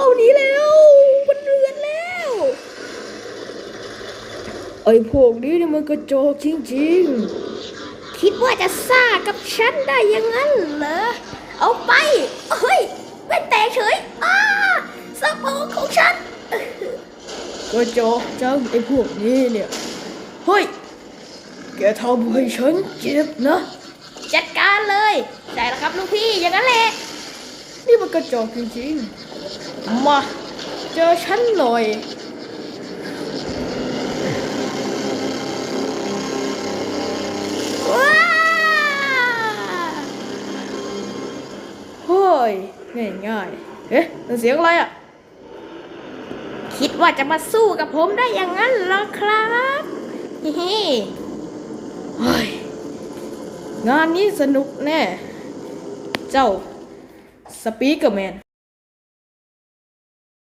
เข้าหนี้แล้ว มันเดือดแล้ว ไอ้พวกนี้เนี่ยมันกระจอกจริงๆ คิดว่าจะซ่ากับฉันได้ยังงั้นเหรอ เอาไป เฮ้ยเป็นแตกเฉยอ้าสมองของฉันกระจอกจังไอ้พวกนี้เนี่ย เฮ้ย แกทำให้ฉันเจ็บนะ จัดการเลยใช่แล้วครับลูกพี่อย่างนั้นแหละ กระจอกจริงๆ มาเจอฉันหน่อยว้าเฮ้ยง่ายง่ายๆเอ๊ะนั่นเสียงอะไรอะ คิดว่าจะมาสู้กับผมได้อย่างนั้นเหรอครับฮ้เฮ้ยงานนี้สนุกแน่ เจ้า Speak man.